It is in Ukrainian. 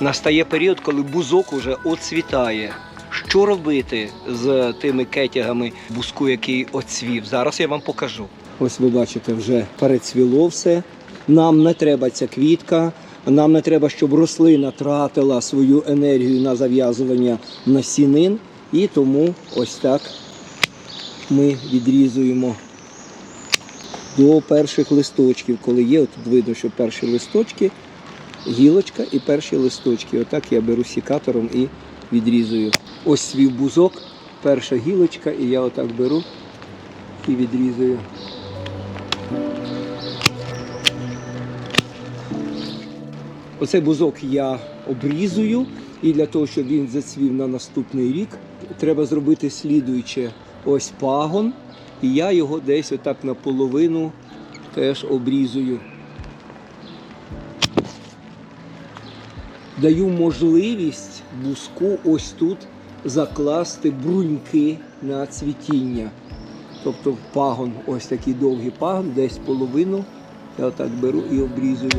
Настає період, коли бузок уже оцвітає. Що робити з тими кетягами бузку, який оцвів? Зараз я вам покажу. Ось ви бачите, вже перецвіло все. Нам не треба ця квітка. Нам не треба, щоб рослина тратила свою енергію на зав'язування насінин. І тому ось так ми відрізуємо до перших листочків. Коли є, от видно, що перші листочки, гілочка і перші листочки. Отак я беру сікатором і відрізую. Ось свій бузок, перша гілочка, і я отак беру і відрізую. Оцей бузок я обрізую, і для того, щоб він зацвів на наступний рік, треба зробити слідуюче ось пагон, і я його десь отак наполовину теж обрізую. Даю можливість буску ось тут закласти бруньки на цвітіння. Тобто пагон, ось такий довгий пагон, десь половину. Я отак беру і обрізую.